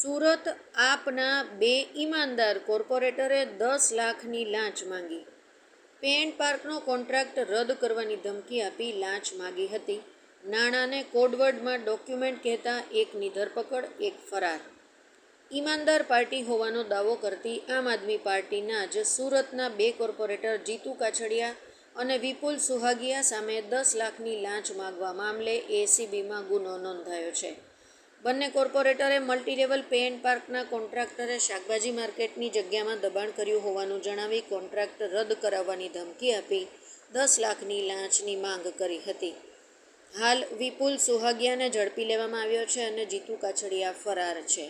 સુરત આપના બે ઈમાનદાર કોર્પોરેટરે દસ લાખની લાંચ માંગી. પેન્ટ પાર્કનો કોન્ટ્રાક્ટ રદ કરવાની ધમકી આપી લાંચ માગી હતી. નાણાંને કોડવર્ડમાં ડોક્યુમેન્ટ કહેતા એકની ધરપકડ, એક ફરાર. ઈમાનદાર પાર્ટી હોવાનો દાવો કરતી આમ આદમી પાર્ટીના જ સુરતના બે કોર્પોરેટર જીતુ કાછડિયા અને વિપુલ સુહાગિયા સામે દસ લાખની લાંચ માગવા મામલે એસીબીમાં ગુનો નોંધાયો છે. બંને કોર્પોરેટરે મલ્ટીલેવલ પેન્ટ પાર્કના કોન્ટ્રાક્ટરે શાકભાજી માર્કેટની જગ્યામાં દબાણ કર્યું હોવાનું જણાવી કોન્ટ્રાક્ટ રદ કરાવવાની ધમકી આપી દસ લાખની લાંચની માંગ કરી હતી. હાલ વિપુલ સુહાગિયાને ઝડપી લેવામાં આવ્યો છે અને જીતુ કાછડિયા ફરાર છે.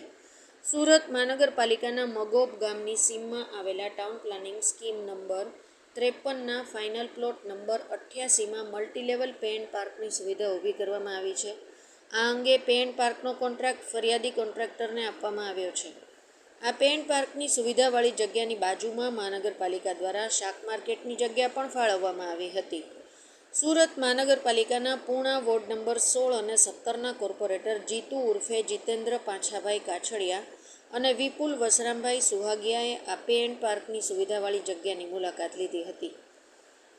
સુરત મહાનગરપાલિકાના મગોબ ગામની સીમમાં આવેલા ટાઉન પ્લાનિંગ સ્કીમ નંબર ત્રેપનના ફાઇનલ પ્લોટ નંબર અઠ્યાસીમાં મલ્ટીલેવલ પેન્ટ પાર્કની સુવિધા ઊભી કરવામાં આવી છે. આ અંગે પેન્ટ પાર્કનો કોન્ટ્રાક્ટ ફરિયાદી કોન્ટ્રાક્ટરને આપવામાં આવ્યો છે. આ પેન્ટ પાર્કની સુવિધાવાળી જગ્યાની બાજુમાં મહાનગરપાલિકા દ્વારા શાક માર્કેટની જગ્યા પણ ફાળવવામાં આવી હતી. સુરત મહાનગરપાલિકાના પૂર્ણા વોર્ડ નંબર સોળ અને સત્તરના કોર્પોરેટર જીતુ ઉર્ફે જીતેન્દ્ર પાછાભાઈ કાછડિયા અને વિપુલ વસરામભાઈ સુહાગિયાએ આ પેન્ટ પાર્કની સુવિધાવાળી જગ્યાની મુલાકાત લીધી હતી.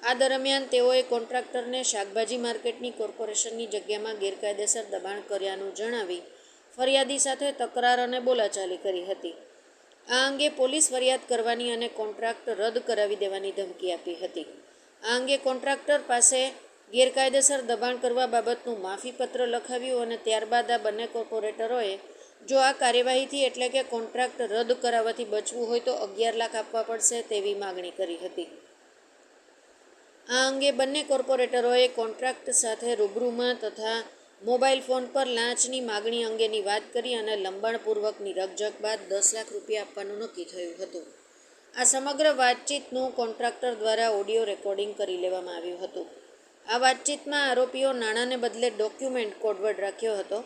આ દરમિયાન તેઓએ કોન્ટ્રાક્ટરને શાકભાજી માર્કેટની કોર્પોરેશનની જગ્યામાં ગેરકાયદેસર દબાણ કર્યાનું જણાવી ફરિયાદી સાથે તકરાર અને બોલાચાલી કરી હતી. આ અંગે પોલીસ ફરિયાદ કરવાની અને કોન્ટ્રાક્ટ રદ કરાવી દેવાની ધમકી આપી હતી. આ અંગે કોન્ટ્રાક્ટર પાસે ગેરકાયદેસર દબાણ કરવા બાબતનું માફીપત્ર લખાવ્યું અને ત્યારબાદ આ બંને કોર્પોરેટરોએ જો આ કાર્યવાહીથી એટલે કે કોન્ટ્રાક્ટ રદ કરાવવાથી બચવું હોય તો અગિયાર લાખ આપવા પડશે તેવી માગણી કરી હતી. આ અંગે બંને કોર્પોરેટરોએ કોન્ટ્રાક્ટ સાથે રૂબરૂમાં તથા મોબાઈલ ફોન પર લાંચની માગણી અંગેની વાત કરી અને લંબાણપૂર્વકની રકઝક બાદ દસ લાખ રૂપિયા આપવાનું નક્કી થયું હતું. આ સમગ્ર વાતચીતનું કોન્ટ્રાક્ટર દ્વારા ઓડિયો રેકોર્ડિંગ કરી લેવામાં આવ્યું હતું. આ વાતચીતમાં આરોપીઓ નાણાંને બદલે ડોક્યુમેન્ટ કોડવર્ડ રાખ્યો હતો,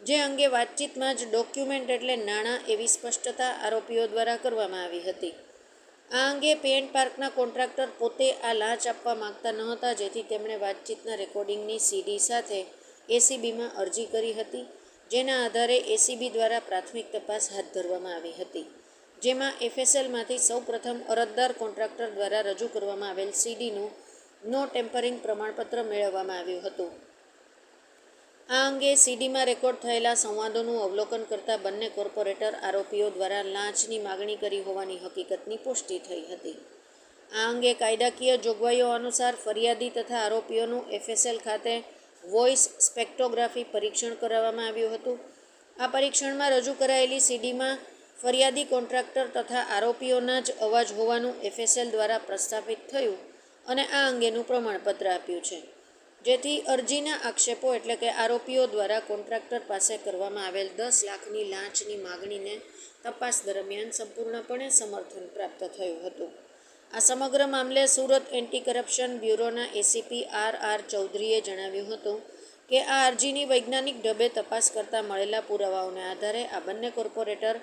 જે અંગે વાતચીતમાં જ ડોક્યુમેન્ટ એટલે નાણાં એવી સ્પષ્ટતા આરોપીઓ દ્વારા કરવામાં આવી હતી. આ અંગે પેન્ટ પાર્કના કોન્ટ્રાક્ટર પોતે આ લાંચ આપવા માંગતા નહોતા જેથી તેમણે વાતચીતના રેકોર્ડિંગની સીડી સાથે એસીબીમાં અરજી કરી હતી, જેના આધારે એસીબી દ્વારા પ્રાથમિક તપાસ હાથ ધરવામાં આવી હતી. જેમાં એફએસએલમાંથી સૌપ્રથમ અરજદાર કોન્ટ્રાક્ટર દ્વારા રજૂ કરવામાં આવેલ સીડીનું નો ટેમ્પરિંગ પ્રમાણપત્ર મેળવવામાં આવ્યું હતું. આ અંગે સીડીમાં રેકોર્ડ થયેલા સંવાદોનું અવલોકન કરતા બંને કોર્પોરેટર આરોપીઓ દ્વારા લાંચની માગણી કરી હોવાની હકીકતની પુષ્ટિ થઈ હતી. આ અંગે કાયદાકીય જોગવાઈઓ અનુસાર ફરિયાદી તથા આરોપીઓનું એફએસએલ ખાતે વોઇસ સ્પેક્ટોગ્રાફી પરીક્ષણ કરાવવામાં આવ્યું હતું. આ પરીક્ષણમાં રજૂ કરાયેલી સીડીમાં ફરિયાદી કોન્ટ્રાક્ટર તથા આરોપીઓના જ અવાજ હોવાનું એફએસએલ દ્વારા પ્રસ્થાપિત થયું અને આ અંગેનું પ્રમાણપત્ર આપ્યું છે. જેથી અરજીના આક્ષેપો એટલે કે આરોપીઓ દ્વારા કોન્ટ્રાક્ટર પાસે કરવામાં આવેલ દસ લાખની લાંચની માગણીને તપાસ દરમિયાન સંપૂર્ણપણે સમર્થન પ્રાપ્ત થયું હતું. આ સમગ્ર મામલે સુરત એન્ટી કરપ્શન બ્યુરોના એસીપી આર આર ચૌધરીએ જણાવ્યું હતું કે આ અરજીની વૈજ્ઞાનિક ઢબે તપાસ કરતાં મળેલા પુરાવાઓને આધારે આ બંને કોર્પોરેટર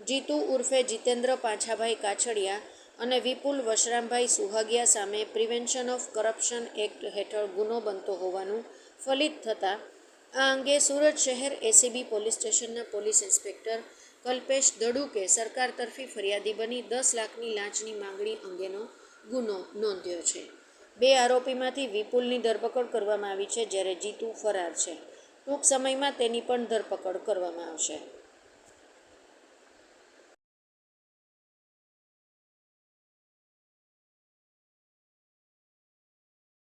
જીતુ ઉર્ફે જીતેન્દ્ર પાછાભાઈ કાછડિયા અને વિપુલ વશરામભાઈ સુહાગિયા સામે પ્રિવેન્શન ઓફ કરપ્શન એક્ટ હેઠળ ગુનો બનતો હોવાનું ફલિત થતાં, આ અંગે સુરત શહેર એસીબી પોલીસ સ્ટેશનના પોલીસ ઇન્સ્પેક્ટર કલ્પેશ દડુકે સરકાર તરફી ફરિયાદી બની દસ લાખની લાંચની માંગણી અંગેનો ગુનો નોંધ્યો છે. બે આરોપીમાંથી વિપુલની ધરપકડ કરવામાં આવી છે જ્યારે જીતુ ફરાર છે. ટૂંક સમયમાં તેની પણ ધરપકડ કરવામાં આવશે.